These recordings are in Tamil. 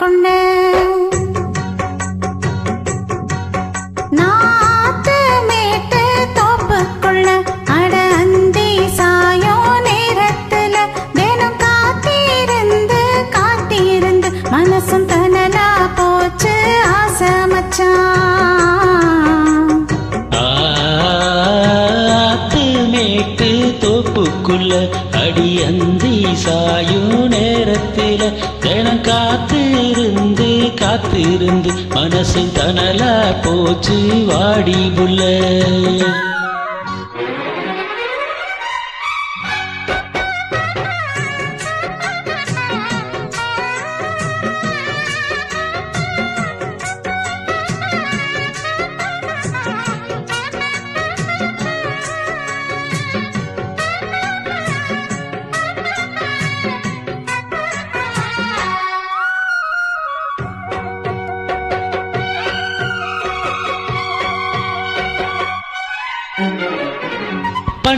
கொண்ட தோப்புக்குள்ள அடி அந்தி சாயும் நேரத்தில தினம் காத்திருந்து காத்திருந்து மனசு தனலா போச்சு வாடி புள்ள.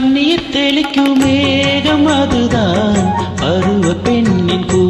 கண்ணீர் தெளிக்கும் மேகம் அதுதான் பருவ பெண்ணின் கூ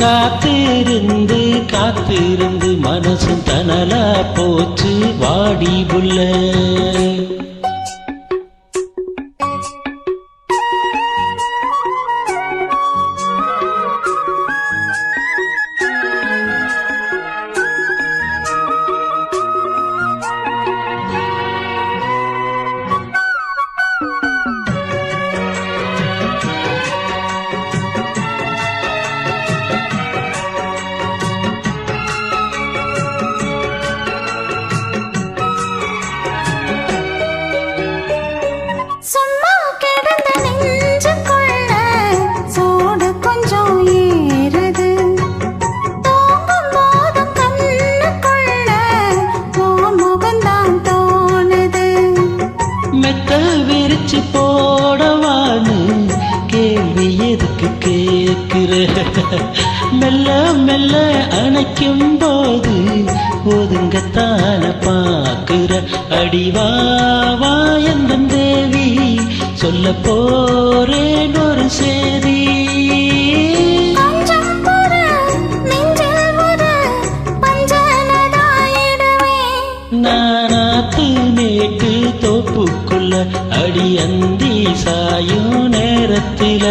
காத்திருந்து காத்திருந்து மனசு தனலா போச்சு வாடி புள்ள. கேட்கிற. மெல்ல மெல்ல அணைக்கும் போது ஒதுங்கத்தான பாக்குற அடிவாவா எந்த தேவி? சொல்ல போறேன் ஒரு பஞ்சனதாயிடுவேன் நானாத்து நேட்டு தோப்புக்குள்ள அடி அந்தி சாயும் நேரத்தில.